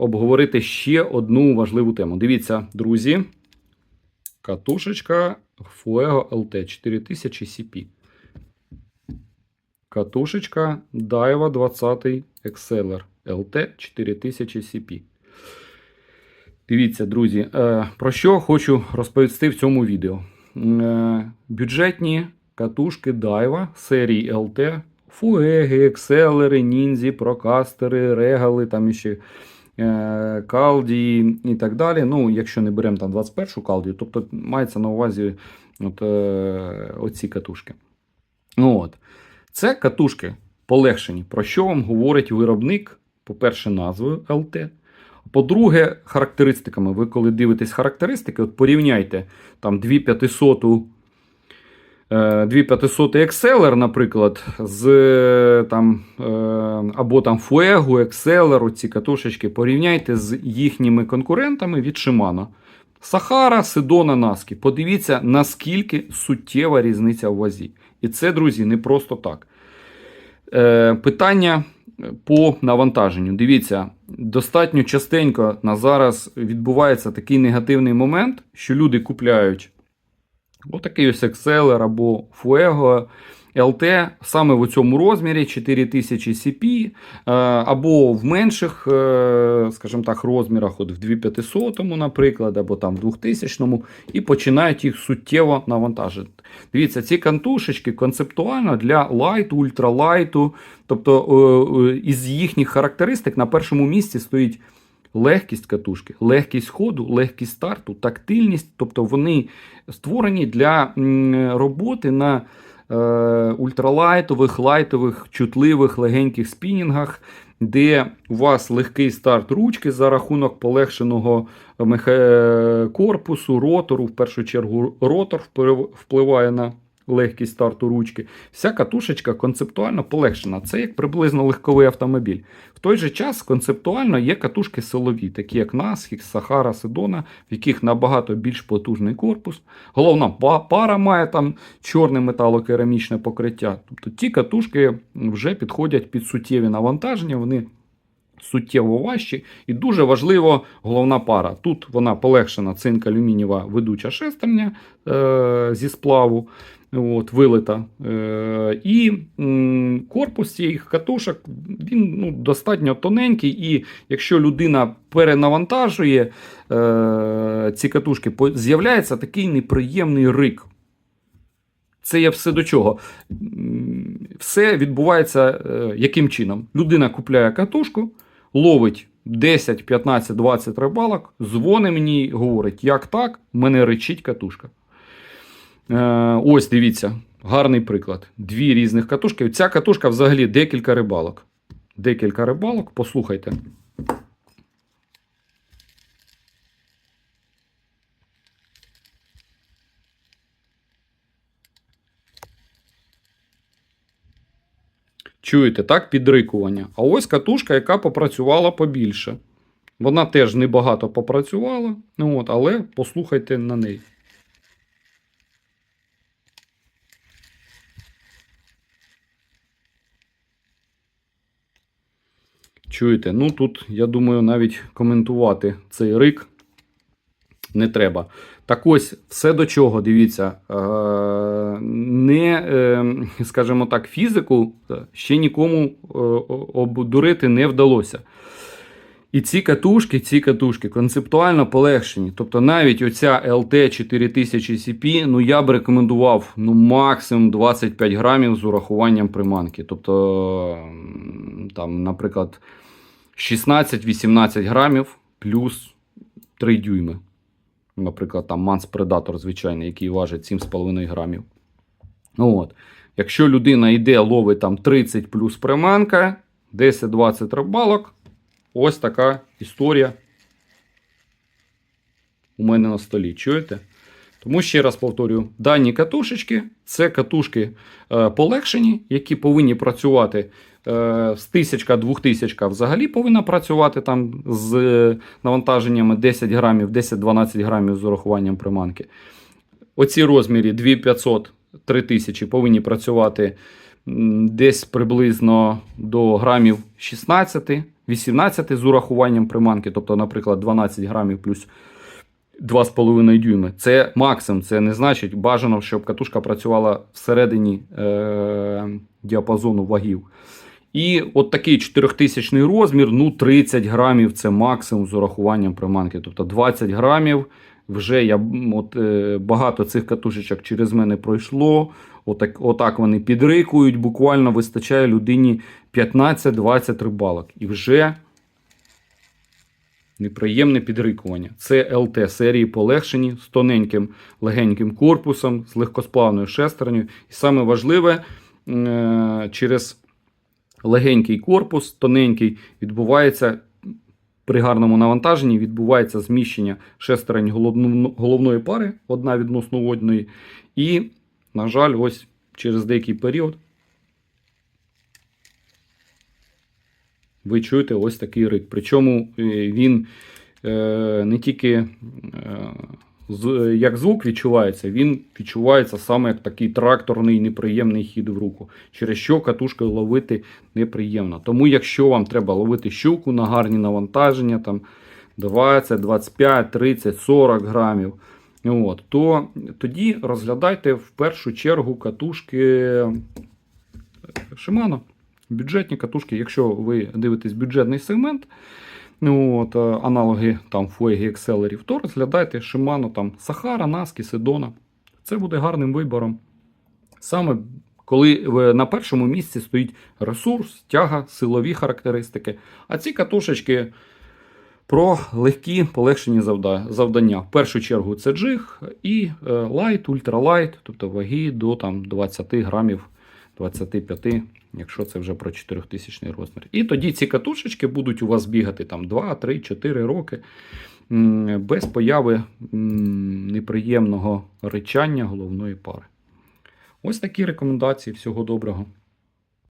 обговорити ще одну важливу тему. Дивіться, друзі. Катушечка Fuego LT 4000 CP. Катушечка Daiwa 20 Exceller LT 4000 CP. Дивіться, друзі, е, про що хочу розповісти в цьому відео. Е, Бюджетні катушки Daiwa серії LT, Fuegi, Exceller, Ніндзі, Прокастери, Регали, там ще е, Калді і так далі. Ну, якщо не беремо там 21 Калді, тобто мається на увазі от, е, оці катушки. Ну, от. Це катушки полегшені. Про що вам говорить виробник? По-перше, назвою LT. По-друге, характеристиками. Ви коли дивитесь характеристики, от порівняйте там 2500 е, 2500 Exceller, наприклад, з е, там, е, або там Fuego, Exceller, ці катушечки, порівняйте з їхніми конкурентами від Shimano. Сахара, Седона, Наскі. Подивіться, наскільки суттєва різниця в вазі. І це, друзі, не просто так. Е, питання по навантаженню. Дивіться, достатньо частенько на зараз відбувається такий негативний момент, що люди купляють отакий ось Exceller або Fuego LT саме в цьому розмірі 4000 CP, е, або в менших, е, скажімо так, розмірах, от в 2500, наприклад, або там в 2000 і починають їх суттєво навантажити. Дивіться, ці кантушечки концептуально для лайту, ультралайту, тобто е, із їхніх характеристик на першому місці стоїть. Легкість катушки, легкість ходу, легкість старту, тактильність, тобто вони створені для роботи на е, ультралайтових, лайтових, чутливих, легеньких спінінгах, де у вас легкий старт ручки за рахунок полегшеного меха... корпусу, ротору. В першу чергу ротор впливає на легкість старту ручки. Вся катушечка концептуально полегшена. Це як приблизно легковий автомобіль. В той же час концептуально є катушки силові, такі як Насхік, Сахара, Седона, в яких набагато більш потужний корпус. Головна пара має там чорне металокерамічне покриття. Тобто ті катушки вже підходять під суттєві навантаження, вони суттєво важчі. І дуже важливо головна пара. Тут вона полегшена цинк-алюмінієва ведуча шестерня е, зі сплаву. От, вилита. Е, і корпус цих катушок він ну, достатньо тоненький, і якщо людина перенавантажує е, ці катушки, з'являється такий неприємний рик. Це є все до чого. Все відбувається е, яким чином? Людина купляє катушку, ловить 10, 15, 20 рибалок, дзвонить мені говорить, як так, мене речить катушка. Е, ось дивіться, гарний приклад. Дві різних катушки. Ця катушка взагалі декілька рибалок. Декілька рибалок, послухайте. Чуєте, так, підрикування. А ось катушка, яка попрацювала побільше. Вона теж небагато попрацювала, ну от, але послухайте на неї. Чуєте? Ну тут, я думаю, навіть коментувати цей рик не треба. Так ось, все до чого, дивіться, е, не, е, скажімо так, фізику ще нікому е, обдурити не вдалося. І ці катушки, ці катушки концептуально полегшені. Тобто навіть оця LT 4000 CP, ну я б рекомендував ну, максимум 25 грамів з урахуванням приманки. Тобто, там, наприклад, 16-18 грамів плюс 3 дюйми. Наприклад, там Манс Predator звичайний, який важить 7,5 грамів. Ну, от. Якщо людина йде, ловить там 30 плюс приманка, 10-20 рибалок, ось така історія у мене на столі. Чуєте? Тому ще раз повторюю: дані катушечки це катушки е, полегшені, які повинні працювати е, з 1000-2000 взагалі повинна працювати там з навантаженнями 10 грамів, 10-12 грамів з урахуванням приманки. Оці розмірі 2500 3000 повинні працювати десь приблизно до грамів 16-18 з урахуванням приманки, тобто, наприклад, 12 грамів плюс 2,5 дюйми. Це максимум, це не значить бажано, щоб катушка працювала всередині е- діапазону вагів. І от такий 4000 розмір, ну 30 грамів це максимум з урахуванням приманки. Тобто 20 грамів вже я от, е, багато цих катушечок через мене пройшло. Отак, отак вони підрикують, буквально вистачає людині 15-20 рибалок. І вже неприємне підрикування. Це ЛТ серії полегшені з тоненьким легеньким корпусом, з легкосплавною шестернею. І саме важливе, е, через легенький корпус, тоненький, відбувається при гарному навантаженні відбувається зміщення шестерень головної пари, одна відносно одної. І, на жаль, ось через деякий період ви чуєте ось такий рик. Причому е, він е, не тільки е, як звук відчувається, він відчувається саме як такий тракторний неприємний хід в руку, через що катушкою ловити неприємно. Тому, якщо вам треба ловити щуку на гарні навантаження, там 20, 25, 30, 40 грамів, от, то тоді розглядайте в першу чергу катушки Shimano. Бюджетні катушки, якщо ви дивитесь бюджетний сегмент, ну, от, е, аналоги там Fuegi екселерів, то розглядайте Shimano, там Sahara, Наски, Sedona. Це буде гарним вибором. Саме коли на першому місці стоїть ресурс, тяга, силові характеристики. А ці катушечки про легкі полегшені завдання. В першу чергу це джиг і е, лайт, ультралайт, тобто ваги до там, 20 грамів, 25, якщо це вже про 4000 розмір. І тоді ці катушечки будуть у вас бігати там 2, 3, 4 роки без появи неприємного речання головної пари. Ось такі рекомендації. Всього доброго.